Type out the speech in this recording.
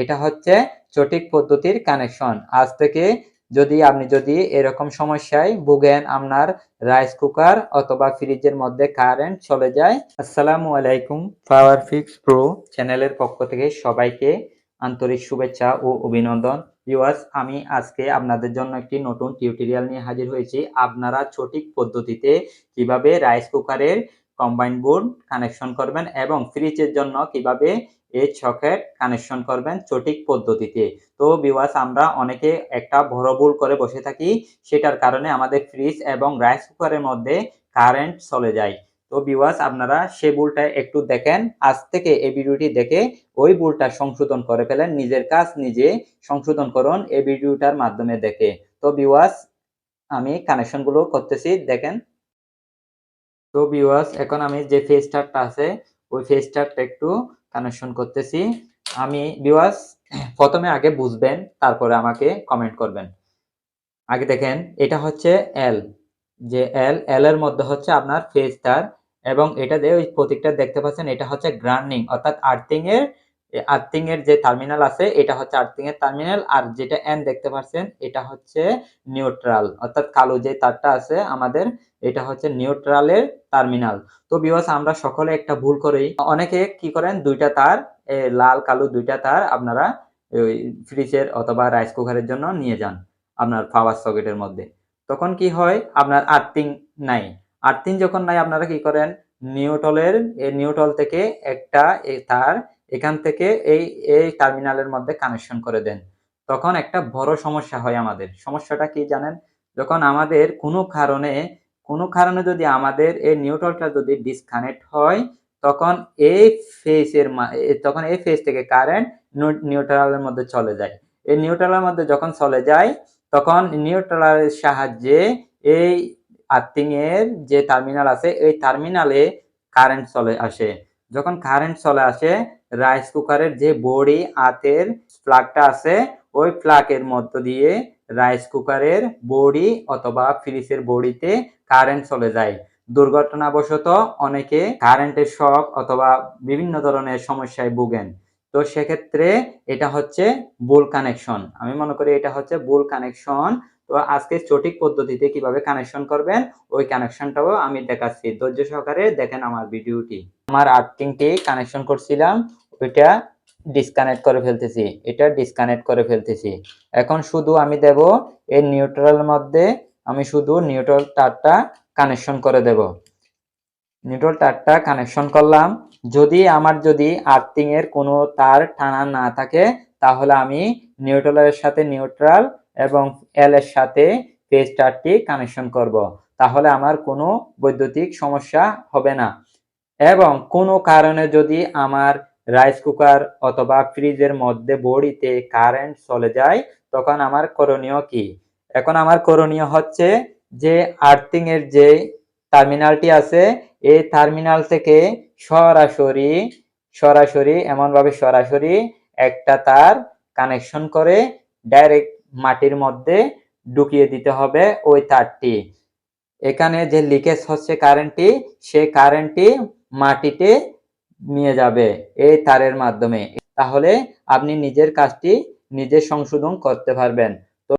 এটা হচ্ছে সঠিক পদ্ধতির কানেকশন আজ থেকে যদি আপনি যদি এরকম সমস্যায় ভুগেন, আপনার রাইস কুকার অথবা ফ্রিজের মধ্যে কারেন্ট চলে যায়, আসসালামু আলাইকুম পাওয়ার ফিক্স প্রো চ্যানেলের পক্ষ থেকে সবাইকে আন্তরিক শুভেচ্ছা ও অভিনন্দন। ভিউয়ার্স আমি আজকে আপনাদের জন্য একটি নতুন টিউটোরিয়াল নিয়ে হাজির হয়েছি। আপনারা সঠিক পদ্ধতিতে কীভাবে রাইস কুকারের কম্বাইন বোর্ড কানেকশন করবেন এবং ফ্রিজের জন্য কীভাবে এই সকেট কানেকশন করবেন সঠিক পদ্ধতিতে। তো বিওয়াস আমরা অনেকে একটা বড় ভুল করে বসে থাকি, সেটার কারণে আমাদের ফ্রিজ এবং রাইস কুকারের মধ্যে কারেন্ট চলে যায়। তো বিওয়াস আপনারা সে ভুলটা একটু দেখেন। আজ থেকে এই ভিডিওটি দেখে ওই ভুলটা সংশোধন করে ফেলেন। নিজের কাজ নিজে সংশোধন করুন এই ভিডিওটার মাধ্যমে দেখে। তো বিওয়াস আমি কানেকশনগুলো করতেছি, দেখেন। তো ভিউয়ার্স এখন আমি যে ফেস স্টারটা আছে, ওই ফেস স্টারটা একটু কানেকশন করতেছি। আমি ভিউয়ার্স প্রথমে আগে বুঝবেন, তারপরে আমাকে কমেন্ট করবেন। আগে দেখেন, এটা হচ্ছে এল যে এল এল এর মধ্যে হচ্ছে আপনার ফেস স্টার এবং এটা দিয়ে ওই প্রতীকটা দেখতে পাচ্ছেন, এটা হচ্ছে গ্রান্ডিং অর্থাৎ আর্থিং এর আর্থিং এর যে টার্মিনাল আছে, এটা হচ্ছে আর্থিং এর টার্মিনাল আর যেটা এন দেখতে পাচ্ছেন এটা হচ্ছে নিউট্রাল অর্থাৎ কালো যে তারটা আছে আমাদের, এটা হচ্ছে নিউট্রালের টার্মিনাল তো বিওয়াস আমরা সকলে একটা ভুল করি অনেকে কি করেন, দুইটা তার লাল, কালো দুইটা তার আপনারা ওই ফ্রিজের অথবা রাইস কুকারের জন্য নিয়ে যান আপনার পাওয়ার সকেটের মধ্যে। তখন কি হয়, আপনার আর্থিং নাই। আর্থিং যখন নাই, আপনারা কি করেন নিউটলের নিউটল থেকে একটা তার এখান থেকে এই এই টার্মিনালের মধ্যে কানেকশন করে দেন। তখন একটা বড় সমস্যা হয় আমাদের। সমস্যাটা কি জানেন? যখন আমাদের কোনো কারণে কোনো কারণে যদি আমাদের এই নিউট্রালটা যদি ডিসকানেক্ট হয়, তখন এই ফেসের তখন এই ফেস থেকে কারেন্ট নিউট্রালের মধ্যে চলে যায়। এই নিউট্রালের মধ্যে যখন চলে যায়, তখন নিউট্রালের সাহায্যে এই আর্থিং এর যে টার্মিনাল আছে, এই টার্মিনালে কারেন্ট চলে আসে। যখন কারেন্ট চলে আসে রাইস কুকারের যে বডি আতের প্লাগটা আছে, ওই প্লাগের মধ্য দিয়ে রাইস কুকারের বডি অথবা ফ্রিজের বডিতে কারেন্ট চলে যায়। দুর্ঘটনাবশত অনেকে কারেন্টের শক অথবা বিভিন্ন ধরনের সমস্যায় ভুগেন। তো সেক্ষেত্রে এটা হচ্ছে বুল কানেকশন আমি মনে করি এটা হচ্ছে বুল কানেকশন তো আজকে সঠিক পদ্ধতিতে কীভাবে কানেকশন করবেন, ওই কানেকশনটাও আমি দেখাচ্ছি। ধৈর্য সহকারে দেখেন আমার ভিডিওটি আমার আর্থিংটি কানেকশন করছিলাম, ওইটা ডিসকানেক্ট করে ফেলতেছি, এটা ডিসকানেক্ট করে ফেলতেছি। এখন শুধু আমি দেব এই নিউট্রালের মধ্যে, আমি শুধু নিউট্রাল তারটা কানেকশন করে দেব। নিউট্রাল তারটা কানেকশন করলাম, যদি আমার যদি আর্থিং এর কোনো তার টানা না থাকে, তাহলে আমি নিউট্রালের সাথে নিউট্রাল এবং এল এর সাথে ফেজ তারটি কানেকশন করব। তাহলে আমার কোনো বৈদ্যুতিক সমস্যা হবে না। এবং কোনো কারণে যদি আমার রাইস কুকার অথবা ফ্রিজের মধ্যে বডিতে কারেন্ট চলে যায়, তখন আমার করণীয় কি? এখন আমার করণীয় হচ্ছে যে আর্থিং এর যে টার্মিনালটি আছে, এই টার্মিনাল থেকে সরাসরি সরাসরি, এমনভাবে সরাসরি একটা তার কানেকশন করে ডাইরেক্ট মাটির মধ্যে ঢুকিয়ে দিতে হবে ওই তারটি। এখানে যে লিকেজ হচ্ছে কারেন্টটি সেই কারেন্টটি মাটিতে নিয়ে যাবে এই তারের মাধ্যমে। তাহলে আপনি নিজের কাজটি নিজে সংশোধন করতে পারবেন।